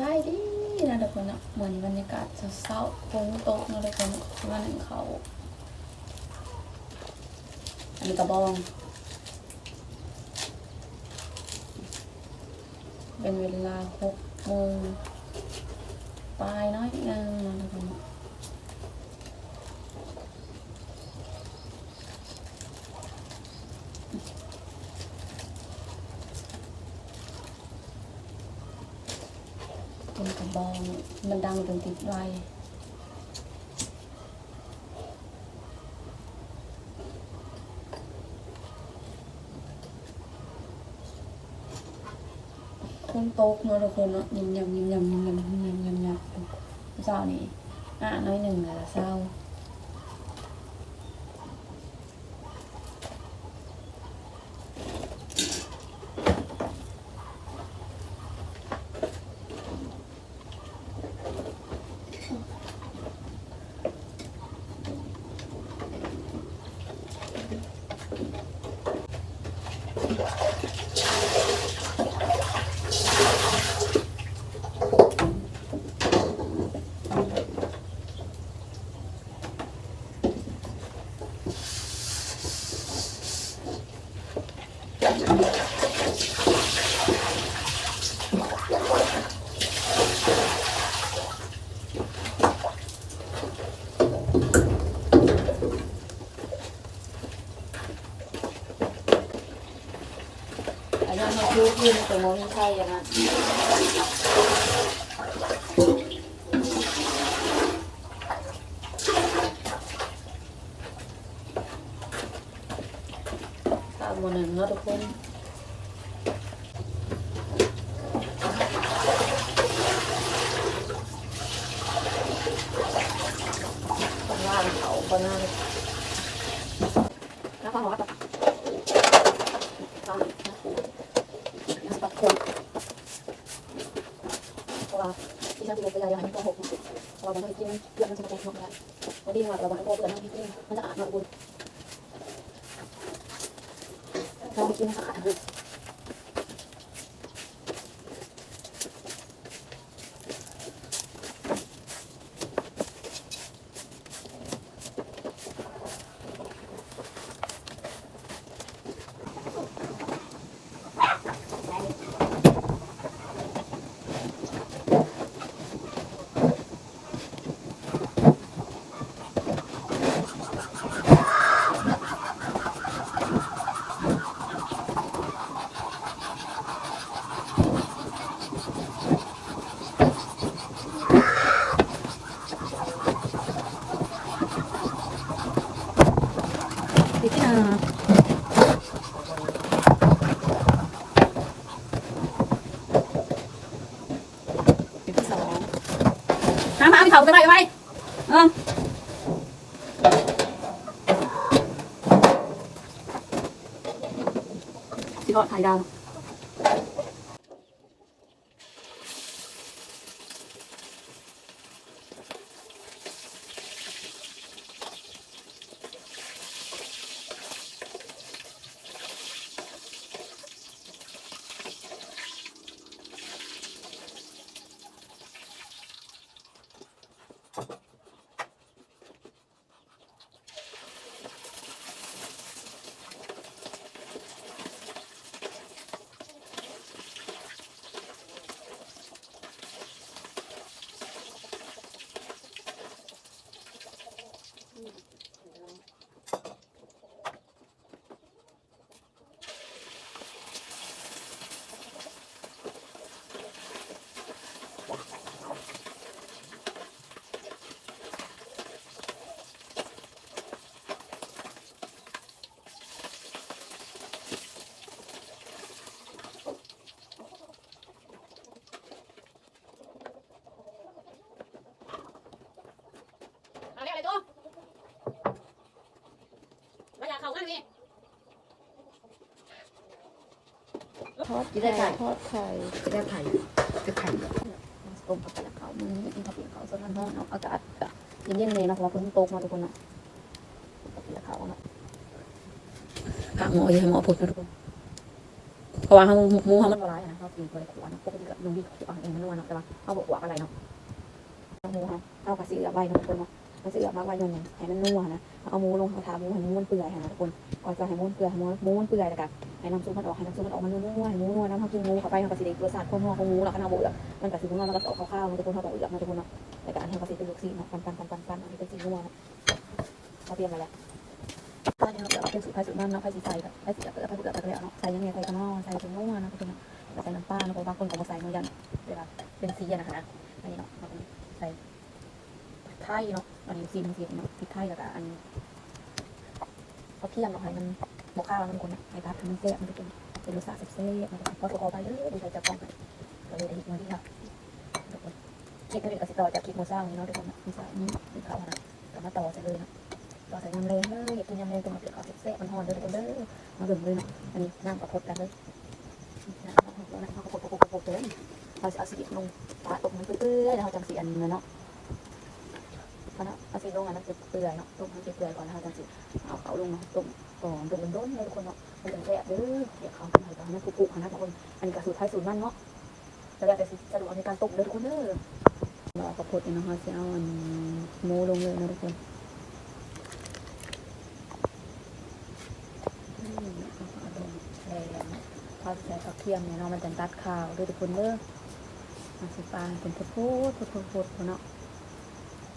บายดีนะทุกคนเนาะเหมือนบรรยากาศเศร้าๆฝนตกเนะทุกคนวันหนึ่งเขา อันนี้กระบอง เป็นเวลาหกโมงปลายน้อยนึงนะทุกคนเนาะเป็น กระบองมันดังจนติดไวคนโตกเนาะทุก นั่อาหนึ่โอันนึ่งเนะทุกนเขาก็น่าจะ เราะว่ามันไปกินเพื่อนมันจะมาแกงนกได้วันนี้ว่าเราบอกให้โกเพื่อนมันกินมันจะอาบมาบุญเราไปกินนสะอาด ที่เขาถ่ายดาว ทอดได้ไข่ทอดไข่จะได้ไข่จะไข่ต้มกับกระเขามันกินข้าวเปียกเขาส่วนนั้นเนาะอากาศก็เย็นๆเลยนะเพราะว่าฝนตกมาทุกคนเนาะกับกระเขาเนาะข้างหมออย่าให้หมอพูดนะทุกคนเพราะว่าเฮาหมูเฮามันบ่หลายอะนะเฮากินบ่ได้ขวนะปกติก็ลุงดีเอาเองมันนัวเนาะแต่ว่าเฮาบ่ขวอะไรเนาะหมูเฮาเอากระสิเอือไว้เนาะทุกคนเนาะ กระสิเอือมาไว้อย่างหยังให้มันนัวนะเอาหมูลงเอาถาหมูให้หมูมันเปื่อยหั่นะทุกคนก่อนจะให้มูมันเปื่อยให้มูหมูมันเปื่อยแล้วก็ให้น้ำซุปมันออกให้น้ำซุปมันออกมันนัวให้หมูนัวน้ำเฮากินหมูเข้าไปเฮาก็สิได้รสชาติความนัวของหมูเนาะคันเฮาบ่เอือมันก็สินัวมันก็สิออกคาวๆเนาะคนเฮาต้องเอือเนาะคนเนาะแต่ก็อันเฮาสิเป็นลูกศิษย์เนาะปันๆๆๆๆอันนี้เป็นสินัวนะเอาเตรียมไว้แล้วตอนนี้เราเป็นสูตรไทยสูตรมันเนาะไทยสีใส่กับไทยสีกับไทยผูกกับไทยเนาะใส่ยังไงใส่กระนอใส่เป็นนุ่มนะทุกคนเนาะใส่น้ำปลาเนาะบางคนก็มาใส่เนาะยันเวลาเป็นสีนะคะนะอันนี้เนาะใส่ไทยเนาะอันนี้สีมันสีเนาะพริกไทยแล้วก็อันเขาเคี่ยมเนาะมันบกข้าวมันคนให้พัดมันแซ่บมันเป็นเป็นรสชาติแซ่บๆพอสุกออกไปเด้อดูใส่จะกล้องไปก็เลยได้อีกมาที่ค่ะทุกคนคลิปนี้ก็สิต่อจากคลิปโมซ่านี้เนาะทุกคนโมซ่านี้ที่เขานะก็มาต่อใส่เลยนะต่อใส่ยำเลยเฮ้ยกินยำเลยตัวมันเปลือกเอาเซ็ตมันหอนเลยทุกคนเด้อมาเบิ่งเลยเนาะอันนี้น้ำกระพดกันเลยน้ำกระพดกระพดกระพดกระพดเลยเราจะเอาสีลงปาตกมันเปื่อยๆแล้วเราจังสีอันนี้เนาะเอาเนาะเอา สีลงอันนั้นเปื่อยเนาะต้มมันเปื่อยก่อนแล้วเราจังสีเอาเขาลงเนาะต้มก่อนต้มโดนเลยทุกคนเนาะมันจะแซ่บเด้อเดี๋ยวเขาทำให้ตอนนั้นปุกๆนะทุกคนอันนี้ก็สูตรไทยสูตรมันเนาะแล้วแต่สะดวกในการต้มเด้อทุกคนเด้อเราเอากระพดเนาะเราจะเอาอันหมูลงเลยนะทุกคนเขาใส่กระเทียมเนี่ยเนาะมันจะตัดข้าวด้วยทุกคนเด้อมาสิปลาเป็นพุดพุดพุดพุดพุดเนาะ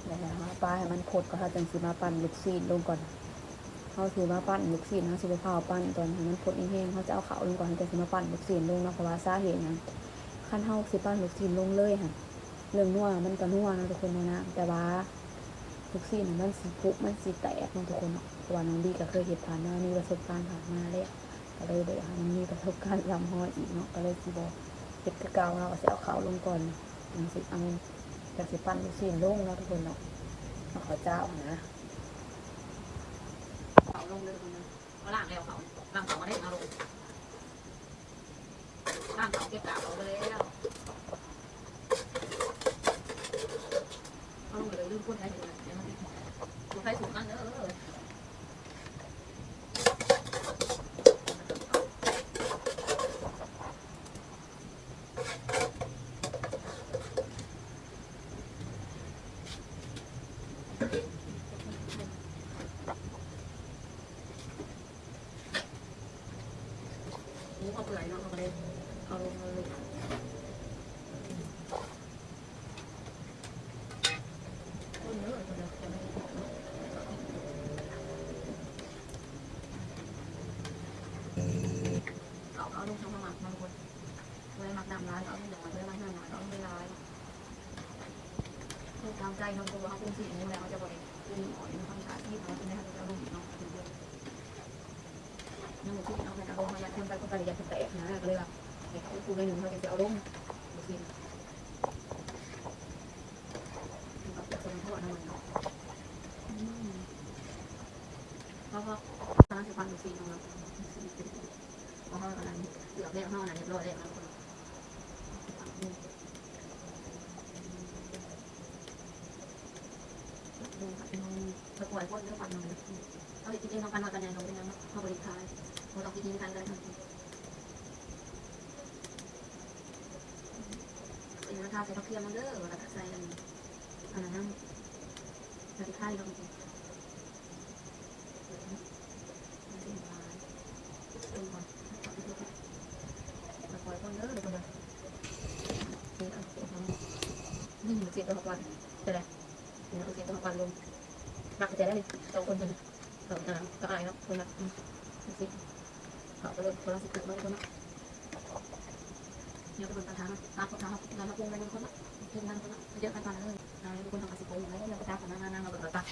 แล้วฮะปลาให้มันพดก็เขาจังสิมาปั่นลูกซีนลงก่อนเขาถือมาปั่นลูกซีนเขาสิไปเผาปั่นตอนมันพดแห้งเขาจะเอาขาลงก่อนเขาจะสิมาปั่นลูกซีนลงเนาะเพราะว่าสาเหตุนะขั้นเฮาสิปั่นลูกซีนลงเลยค่ะเรื่องนัวมันก็นัวนะทุกคนนะแต่ว่าลูกซีนมันสิพุมันสิแตกนะทุกคนเพราะว่าน้องดีก็เคยเห็นผ่านมามีประสบการณ์ผ่านมาแล้วก็เลยบอกว่ามันมีประสบการณ์ลำห้อยอีกเนาะก็เลยสิบอกเก็บคือเก่าเนาะก็สิเอาเขาลงก่อนมันสิเอา กันสิปั้นลูกชิ้นลงเนาะทุกคนเนาะเอาข้าวเจ้านะเขาลงเลยคนนะเอาล่างแล้วเขาล่างเขามาได้เอาลงเขาเก็บกาบเอาไปแล้วเอาลงไปเลยลืมพูดไทยเลยเดี๋ยวมันพูดไทยสูงนั่นเด้อ หมูเอาเปื่อยเนาะเอาไปเลยเอาลงมาเลยต้นเนื้อตัวเดียวจะไม่ได้บอกเนาะเอาเอาลงทำมาหมักบางคนเวลาหมักดำร้ายเอาลงอย่างไรเวลาหน้าหนาเอาไม่ร้าย คือตามใจน้องตัวเขาคงสีนี้แล้วจะบริคืออ่อในความสะอาที่เขาจะได้ทำจะลงเนาะเป็นเยอะยังที่เอาไปเอามาอยากทำไปก็ไปอยากจะแตกนะก็เลยแบบเด็กกูในหนึ่งเขาจะเอาลงดูสิกับจะเป็นทอดน้ำมันเนาะเพราะว่าตอนนั้นจะฟังดูสิเนาะเพราะว่าตอนนั้นเดือดแล้วห้องนั้นเรียบร้อยแล้วนะคนดูค่ะน้ องตะกวยพ่นเนื้องฟันนองเอาจริงๆน้องฟันมากันยังน้องเป็นยังเขาบริการเราต้องกินกันเลยทั้งทีเป็นราคาใส่ผักเทียมมันเด้อแล้วก็ใส่อันอันนั้นใส่ไข่ลงไปนเด้อเดี๋ยวคนเดียวนี่เสียตัววันจะได้เนี่เสียตัววันลง มักจะได้เลยสองคนคนสองอ่าก็อายเนาะคนละสิเขาก็เลยคนละสิบเกิดมาคนละเยอะเป็นปัญหาตาคนตาหาเราละปรุงไปเป็นคนละกินกันคนละเยอะกันตาเลยนายทุกคนทำกสิบปรุงแล้วเราก็ตามกันนานๆเราแบบตัก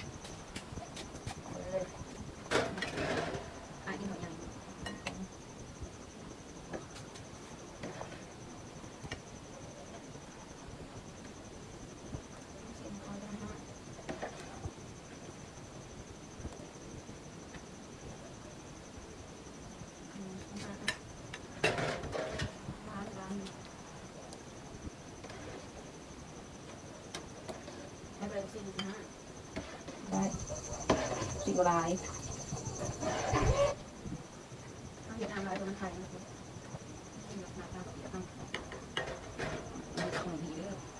สิ่ร้ายอย่าทำร้รยคนไทยนะคะอ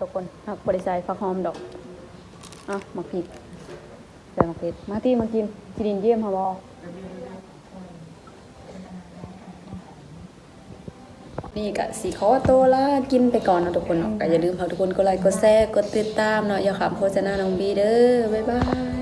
ทุกคนหักบริษัทฟักหอมดอกอะหมักผิดใส่หมักผิดมาที่มากินจีดินเยี่ยมฮะบอนี่กะสีขอโตวละกินไปก่อนนะทุกคนเนาะก็อย่าลืมฝากทุกคนกดไลค์กดแชร์กดติดตามเนาะอย่าขำโฆษณาน้องบีเด้อบ๊ายบาย